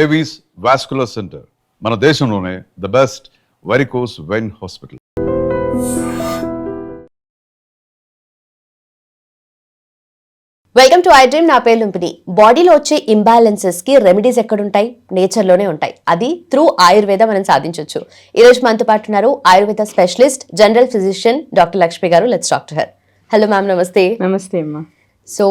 Avis vascular centre మన దేశంలోనే the best varicose vein hospital welcome to I dream నా పేరు లుంపిని బాడీలో వచ్చే ఇంబ్యాలెన్సెస్కి రెమెడీస్ ఎక్కడుంటాయి? నేచర్లోనే ఉంటాయి. అది త్రూ ఆయుర్వేద మనం సాధించవచ్చు ఈ రోజు మనతో పాటు ఉన్నారు Ayurveda specialist general physician doctor Lakshmi గారు. Let's doctor her hello ma'am నమస్తే నమస్తే అమ్మా. సో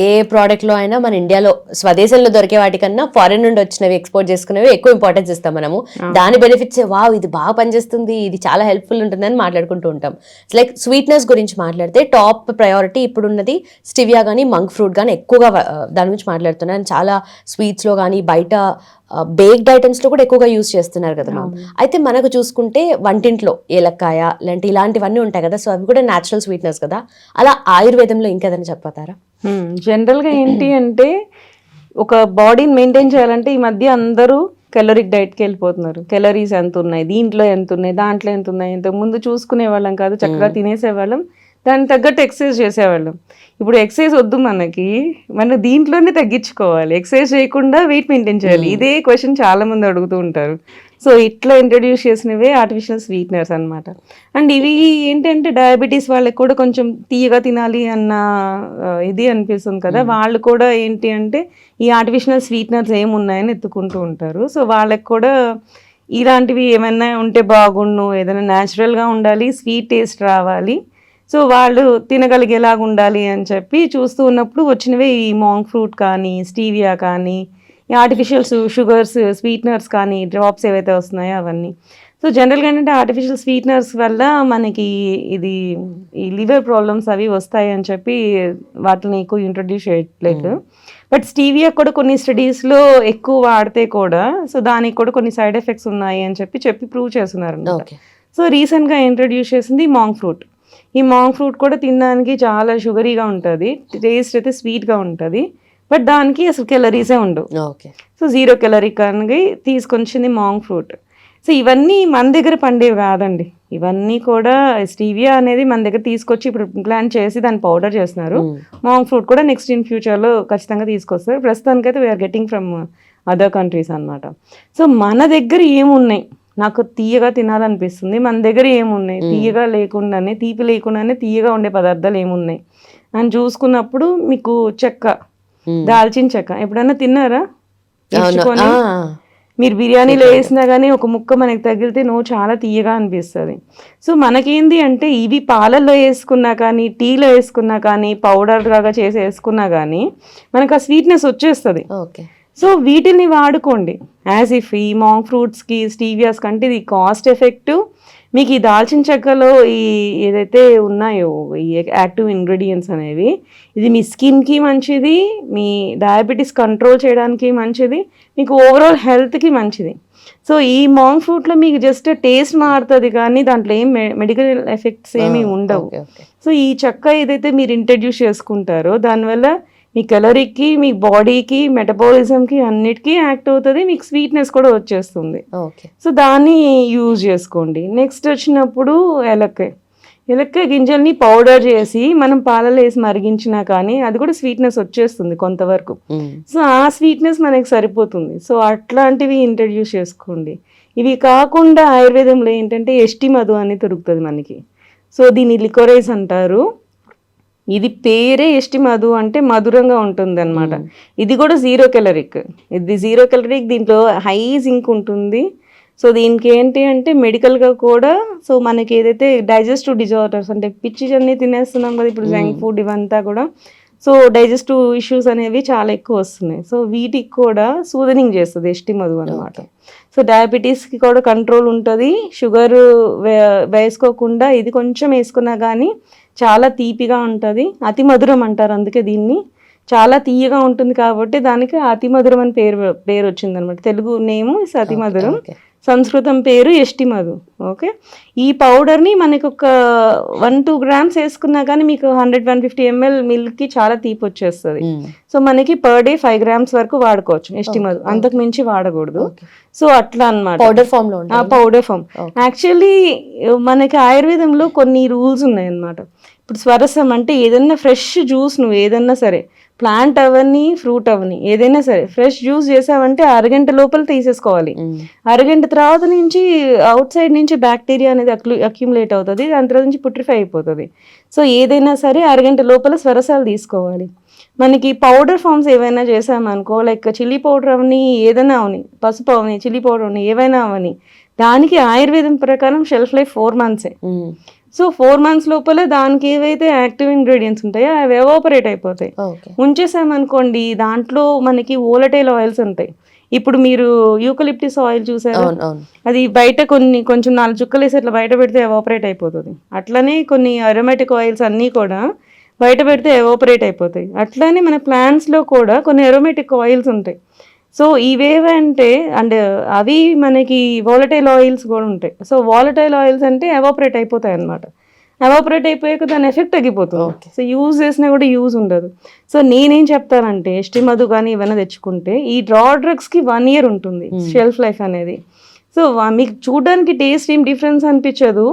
ఏ ప్రోడక్ట్లో అయినా మన ఇండియాలో స్వదేశంలో దొరికే వాటికన్నా ఫారెన్ నుండి వచ్చినవి ఎక్స్పోర్ట్ చేసుకునేవి ఎక్కువ ఇంపార్టెన్స్ ఇస్తాం మనము. దాని బెనిఫిట్స్ వావ్ ఇది బాగా పనిచేస్తుంది ఇది చాలా హెల్ప్ఫుల్ ఉంటుందని మాట్లాడుకుంటూ ఉంటాం. లైక్ స్వీట్నెస్ గురించి మాట్లాడితే టాప్ ప్రయారిటీ ఇప్పుడు ఉన్నది స్టివియా కానీ మంక్ ఫ్రూట్ కానీ ఎక్కువగా దాని గురించి మాట్లాడుతున్నాను. చాలా sweets లో కానీ బయట బేక్డ్ ఐటమ్స్లో కూడా ఎక్కువగా యూస్ చేస్తున్నారు కదా మ్యామ్ అయితే మనకు చూసుకుంటే వంటింట్లో ఏలక్కాయ లాంటి ఇలాంటివన్నీ ఉంటాయి కదా సో అవి కూడా న్యాచురల్ స్వీట్నెస్ కదా. అలా ఆయుర్వేదంలో ఇంకేదైనా చెప్పతారా. జనరల్గా ఏంటి అంటే ఒక బాడీని మెయింటైన్ చేయాలంటే ఈ మధ్య అందరూ కెలరిక్ డైట్కి వెళ్ళిపోతున్నారు. కెలరీస్ ఎంత ఉన్నాయి దీంట్లో ఎంత ఉన్నాయి దాంట్లో ఎంత ఉన్నాయి ఇంతకు ముందు చూసుకునే వాళ్ళం కాదు చక్కగా తినేసేవాళ్ళం. దానికి తగ్గట్టు ఎక్సర్సైజ్ చేసేవాళ్ళం. ఇప్పుడు ఎక్సర్సైజ్ వద్దు మనకి మనం దీంట్లోనే తగ్గించుకోవాలి. ఎక్సర్సైజ్ చేయకుండా వెయిట్ మెయింటైన్ చేయాలి. ఇదే క్వశ్చన్ చాలా మంది అడుగుతూ ఉంటారు. సో ఇట్లా ఇంట్రడ్యూస్ చేసినవే ఆర్టిఫిషియల్ స్వీట్నర్స్ అన్నమాట. అండ్ ఇవి ఏంటంటే డయాబెటీస్ వాళ్ళకి కూడా కొంచెం తీయగా తినాలి అన్న ఇది అనిపిస్తుంది కదా. వాళ్ళు కూడా ఏంటి అంటే ఈ ఆర్టిఫిషియల్ స్వీట్నర్స్ ఏమున్నాయని ఎత్తుకుంటూ ఉంటారు. సో వాళ్ళకి కూడా ఇలాంటివి ఏమైనా ఉంటే బాగుండు ఏదైనా న్యాచురల్గా ఉండాలి స్వీట్ టేస్ట్ రావాలి. సో వాళ్ళు తినగలిగేలాగా ఉండాలి అని చెప్పి చూస్తూ ఉన్నప్పుడు వచ్చినవే ఈ మాంగ్ ఫ్రూట్ కానీ స్టీవియా కానీ ఆర్టిఫిషియల్ షుగర్స్ స్వీట్నర్స్ కానీ డ్రాప్స్ ఏవైతే వస్తున్నాయో అవన్నీ. సో జనరల్గా ఏంటంటే ఆర్టిఫిషియల్ స్వీట్నర్స్ వల్ల మనకి ఇది ఈ లివర్ ప్రాబ్లమ్స్ అవి వస్తాయి అని చెప్పి వాటిని ఎక్కువ ఇంట్రడ్యూస్ చేయట్లేదు. బట్ స్టీవియా కూడా కొన్ని స్టడీస్లో ఎక్కువ వాడితే కూడా సో దానికి కూడా కొన్ని సైడ్ ఎఫెక్ట్స్ ఉన్నాయి అని చెప్పి చెప్పి ప్రూవ్ చేస్తున్నారు సో రీసెంట్గా ఇంట్రడ్యూస్ చేసింది మాంగ్ ఫ్రూట్. ఈ మాంగ్ ఫ్రూట్ కూడా తినడానికి చాలా షుగరీగా ఉంటుంది టేస్ట్ అయితే స్వీట్గా ఉంటుంది బట్ దానికి అసలు కెలరీసే ఉండవు. ఓకే. సో జీరో కెలరీ కానీ తీసుకొచ్చింది మాంగ్ ఫ్రూట్. సో ఇవన్నీ మన దగ్గర పండేవి కాదండి. ఇవన్నీ కూడా స్టీవియా అనేది మన దగ్గర తీసుకొచ్చి ఇప్పుడు ప్లాన్ చేసి దాన్ని పౌడర్ చేస్తున్నారు. మాంగ్ ఫ్రూట్ కూడా నెక్స్ట్ ఇన్ ఫ్యూచర్లో ఖచ్చితంగా తీసుకొస్తారు. ప్రస్తుతానికైతే we are getting from other countries అన్నమాట. సో మన దగ్గర ఏమున్నాయి? నాకు తీయగా తినాలనిపిస్తుంది. మన దగ్గర ఏమున్నాయి? తీయగా లేకుండానే తీపి లేకుండానే తీయగా ఉండే పదార్థాలు ఏమున్నాయి? అని చూసుకున్నప్పుడు మీకు చెక్క దాల్చిన చెక్క ఎప్పుడైనా తిన్నారా? మీరు బిర్యానీలో వేసినా కానీ ఒక ముక్క మనకి తగిలితే నో చాలా తీయగా అనిపిస్తుంది. సో మనకేంది అంటే ఇవి పాలల్లో వేసుకున్నా కానీ టీలో వేసుకున్నా కానీ పౌడర్ లాగా చేసి వేసుకున్నా కానీ మనకు ఆ స్వీట్నెస్ వచ్చేస్తుంది. ఓకే. సో వీటిని వాడుకోండి. యాజ్ ఇఫ్ ఈ మాంగ్ ఫ్రూట్స్కి స్టీవియాస్ కంటే ఇది కాస్ట్ ఎఫెక్టివ్ మీకు ఈ దాల్చిన చెక్కలో ఈ ఏదైతే ఉన్నాయో ఈ యాక్టివ్ ఇంగ్రీడియంట్స్ అనేవి ఇది మీ స్కిన్కి మంచిది మీ డయాబెటీస్ కంట్రోల్ చేయడానికి మంచిది మీకు ఓవరాల్ హెల్త్కి మంచిది. సో ఈ మాంగ్ ఫ్రూట్లో మీకు జస్ట్ టేస్ట్ మారుతుంది కానీ దాంట్లో ఏం మెడికల్ ఎఫెక్ట్స్ ఏమీ ఉండవు. ఓకే ఓకే సో ఈ చెక్క ఏదైతే మీరు ఇంట్రడ్యూస్ చేసుకుంటారో దానివల్ల మీ కలరీకి మీ బాడీకి మెటబాలిజంకి అన్నిటికీ యాక్ట్ అవుతుంది మీకు స్వీట్నెస్ కూడా వచ్చేస్తుంది. ఓకే. సో దాన్ని యూజ్ చేసుకోండి. నెక్స్ట్ వచ్చినప్పుడు ఎలక్కాయ ఎలక్కాయ గింజల్ని పౌడర్ చేసి మనం పాలలో వేసి మరిగించినా కానీ అది కూడా స్వీట్నెస్ వచ్చేస్తుంది కొంతవరకు. సో ఆ స్వీట్నెస్ మనకి సరిపోతుంది. సో అట్లాంటివి ఇంట్రడ్యూస్ చేసుకోండి. ఇవి కాకుండా ఆయుర్వేదంలో ఏంటంటే ఎష్టి మధు అని దొరుకుతుంది మనకి. సో దీన్ని లికోరైజ్ అంటారు. ఇది పేరే ఎష్టి మధు అంటే మధురంగా ఉంటుంది అనమాట ఇది కూడా జీరో కెలరిక్. ఇది జీరో కెలరిక్ దీంట్లో హై జింక్ ఉంటుంది. సో దీనికి ఏంటి అంటే మెడికల్గా కూడా సో మనకి ఏదైతే డైజెస్టివ్ డిజార్డర్స్ అంటే పిచ్చి అన్నీ తినేస్తున్నాం కదా ఇప్పుడు జంక్ ఫుడ్ ఇవంతా కూడా. సో డైజెస్టివ్ ఇష్యూస్ అనేవి చాలా ఎక్కువ వస్తున్నాయి. సో వీటికి కూడా సూదనింగ్ చేస్తుంది ఎష్టి మధు అనమాట సో డయాబెటీస్కి కూడా కంట్రోల్ ఉంటుంది. షుగర్ వేసుకోకుండా ఇది కొంచెం వేసుకున్నా కానీ చాలా తీపిగా ఉంటుంది. అతి మధురం అంటారు అందుకే దీన్ని. చాలా తీయగా ఉంటుంది కాబట్టి దానికి అతి మధురం అని పేరు పేరు వచ్చింది అనమాట తెలుగు నేము ఇస్ అతి మధురం. సంస్కృతం పేరు ఎష్టి మధు ఓకే? ఈ పౌడర్ని మనకి ఒక వన్ టూ గ్రామ్స్ వేసుకున్నా కానీ మీకు హండ్రెడ్ వన్ ఫిఫ్టీ ఎంఎల్ మిల్క్కి చాలా తీపి వచ్చేస్తుంది. సో మనకి పర్ డే ఫైవ్ గ్రామ్స్ వరకు వాడుకోవచ్చు ఎష్టి మధు. అంతకు మించి వాడకూడదు. సో అట్లా అన్నమాట. పౌడర్ ఫామ్లో పౌడర్ ఫామ్ యాక్చువల్లీ మనకి ఆయుర్వేదంలో కొన్ని రూల్స్ ఉన్నాయి అన్నమాట ఇప్పుడు స్వరసం అంటే ఏదన్నా ఫ్రెష్ జ్యూస్ నువ్వు ఏదన్నా సరే ప్లాంట్ అవని ఫ్రూట్ అవని ఏదైనా సరే ఫ్రెష్ జ్యూస్ చేసామంటే అరగంట లోపల తీసేసుకోవాలి. అరగంట తర్వాత నుంచి అవుట్ సైడ్ నుంచి బ్యాక్టీరియా అనేది అక్యుములేట్ అవుతుంది దాని తర్వాత నుంచి పుట్రిఫై అయిపోతుంది. సో ఏదైనా సరే అరగంట లోపల స్వరసాలు తీసుకోవాలి. మనకి పౌడర్ ఫామ్స్ ఏవైనా చేసామనుకో లైక్ చిల్లీ పౌడర్ అవని ఏదైనా అవని పసుపు అవని చిల్లీ పౌడర్ అవని ఏవైనా అవని దానికి ఆయుర్వేదం ప్రకారం షెల్ఫ్ లైఫ్ ఫోర్ మంత్సే. సో ఫోర్ మంత్స్ లోపల దానికి ఏవైతే యాక్టివ్ ఇంగ్రీడియంట్స్ ఉంటాయో అవి ఎవాపరేట్ అయిపోతాయి. ఉంచేసామనుకోండి దాంట్లో మనకి ఓలటైల్ ఆయిల్స్ ఉంటాయి. ఇప్పుడు మీరు యూకలిప్టిస్ ఆయిల్ చూసారా? అది బయట కొన్ని కొంచెం నాలుగు చుక్కలు వేసి అట్లా బయట పెడితే ఎవాపరేట్ అయిపోతుంది. అట్లనే కొన్ని అరోమాటిక్ ఆయిల్స్ అన్నీ కూడా బయట పెడితే ఎవాపరేట్ అయిపోతాయి. అట్లానే మన ప్లాంట్స్లో కూడా కొన్ని అరోమాటిక్ ఆయిల్స్ ఉంటాయి. సో ఇవేవంటే అండ్ అవి మనకి వాలటైల్ ఆయిల్స్ కూడా ఉంటాయి. సో వాలటైల్ ఆయిల్స్ అంటే ఎవాపరేట్ అయిపోతాయి అన్నమాట. ఎవాపరేట్ అయిపోయాక దాని ఎఫెక్ట్ తగ్గిపోతుంది. సో యూజ్ చేసినా కూడా యూజ్ ఉండదు. సో నేనేం చెప్తానంటే ఎస్టి మధు కానీ ఇవన్నీ తెచ్చుకుంటే ఈ డ్రా డ్రగ్స్కి వన్ ఇయర్ ఉంటుంది షెల్ఫ్ లైఫ్ అనేది. సో మీకు చూడడానికి టేస్ట్ ఏం డిఫరెన్స్ అనిపించదు.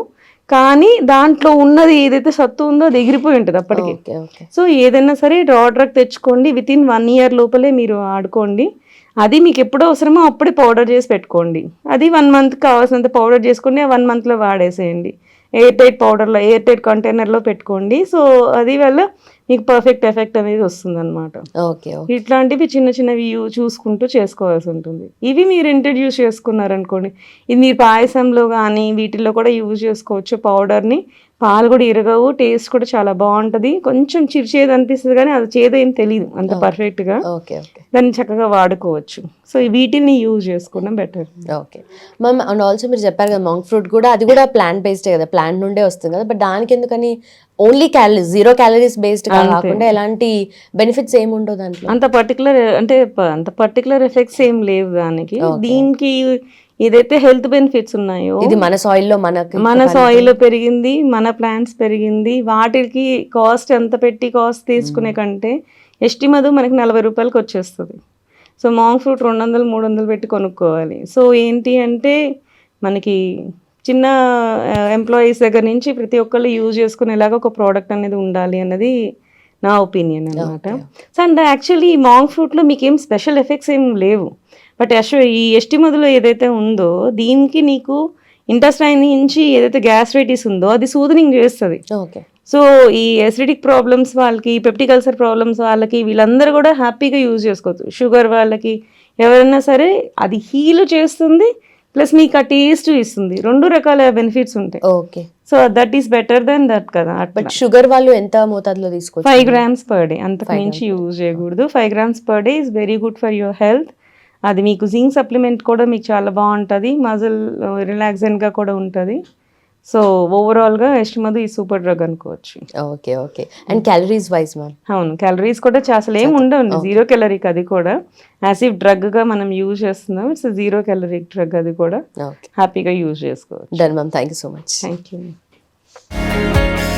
కానీ దాంట్లో ఉన్నది ఏదైతే సత్తు ఉందో అది ఎగిరిపోయి ఉంటుంది అప్పటికి. సో ఏదైనా సరే డ్రా డ్రగ్ తెచ్చుకోండి. విత్ ఇన్ వన్ ఇయర్ లోపలే మీరు ఆడుకోండి. అది మీకు ఎప్పుడు అవసరమో అప్పుడే పౌడర్ చేసి పెట్టుకోండి. అది వన్ మంత్ కావాల్సినంత పౌడర్ చేసుకోండి ఆ వన్ మంత్లో వాడేసేయండి. ఎయిర్ టైట్ పౌడర్లో ఎయిర్ టైట్ కంటైనర్లో పెట్టుకోండి. సో అది వల్ల మీకు పర్ఫెక్ట్ ఎఫెక్ట్ అనేది వస్తుంది అనమాట ఓకే. ఇట్లాంటివి చిన్న చిన్నవి చూసుకుంటూ చేసుకోవాల్సి ఉంటుంది. ఇవి మీరు ఇంట్రడ్యూస్ చేసుకున్నారనుకోండి ఇది మీరు పాయసంలో కానీ వీటిల్లో కూడా యూజ్ చేసుకోవచ్చు పౌడర్ని పాలు కూడా ఇరగవు టేస్ట్ కూడా చాలా బాగుంటుంది. కొంచెం చిరుచేది అనిపిస్తుంది కానీ అది చేదు ఏం తెలియదు అంత పర్ఫెక్ట్గా ఓకే ఓకే. దాన్ని చక్కగా వాడుకోవచ్చు. సో వీటిని యూజ్ చేసుకోవడం better okay. Ma'am and also మీరు చెప్పారు కదా మాంగ్ ఫ్రూట్ కూడా అది కూడా ప్లాంట్ బేస్డ్ కదా ప్లాంట్ నుండే వస్తుంది కదా బట్ దానికి ఎందుకని only calories zero calories based కాకుండా ఎలాంటి బెనిఫిట్స్ ఏమి ఉండవు దాంట్లో? అంత పర్టికులర్ అంటే అంత పర్టికులర్ ఎఫెక్ట్స్ ఏం లేవు దానికి. దీనికి ఏదైతే హెల్త్ బెనిఫిట్స్ ఉన్నాయో? ఇది మన సాయిల్లో మనకి మన సాయిల్ పెరిగింది మన ప్లాంట్స్ పెరిగింది. వాటికి కాస్ట్ ఎంత పెట్టి కాస్ట్ తీసుకునే కంటే ఎస్టి మధు మనకి నలభై రూపాయలకి వచ్చేస్తుంది. సో మాంగ్ ఫ్రూట్ రెండు వందలు మూడు వందలు పెట్టి కొనుక్కోవాలి. సో ఏంటి అంటే మనకి చిన్న ఎంప్లాయీస్ దగ్గర నుంచి ప్రతి ఒక్కళ్ళు యూజ్ చేసుకునేలాగా ఒక ప్రోడక్ట్ అనేది ఉండాలి అన్నది నా ఒపీనియన్ అనమాట సో అండ్ యాక్చువల్లీ మాంగ్ ఫ్రూట్లో మీకు ఏం స్పెషల్ ఎఫెక్ట్స్ ఏం లేవు. బట్ అశ్వ ఈ ఎస్టి మధులో ఏదైతే ఉందో దీనికి నీకు ఇంటెస్టైన్ నుంచి ఏదైతే గ్యాస్ట్రైటిస్ ఉందో అది సూదనింగ్ చేస్తుంది. ఓకే. సో ఈ ఎసిడిక్ ప్రాబ్లమ్స్ వాళ్ళకి పెప్టిక్ అల్సర్ ప్రాబ్లమ్స్ వాళ్ళకి వీళ్ళందరూ కూడా హ్యాపీగా యూజ్ చేసుకోవచ్చు. షుగర్ వాళ్ళకి ఎవరైనా సరే అది హీల్ చేస్తుంది ప్లస్ మీకు ఆ టేస్ట్ ఇస్తుంది. రెండు రకాల బెనిఫిట్స్ ఉంటాయి. Okay. So that is better then that కదా బట్ షుగర్ వాళ్ళు ఎంత మోతాదులో తీసుకోవచ్చు ఫైవ్ గ్రామ్స్ పర్ డే. అంతకు మించి యూజ్ చేయకూడదు. Five grams per day is very good for your health. అది మీకు జింక్ సప్లిమెంట్ కూడా మీకు చాలా బాగుంటుంది. మజిల్ రిలాక్సెంట్గా కూడా ఉంటుంది. సో ఓవరాల్గా ఎస్టిమదు ఈ సూపర్ డ్రగ్ అనుకోవచ్చు. Okay okay and calories wise ma'am అవును క్యాలరీస్ కూడా అసలు ఏం ఉండవు జీరో క్యాలరీక్ అది కూడా. యాసివ్ డ్రగ్గా మనం యూజ్ చేస్తున్నాం ఇట్స్ జీరో క్యాలరీక్ డ్రగ్ అది కూడా. హ్యాపీగా యూజ్ చేసుకోవచ్చు. Done ma'am thank you so much thank you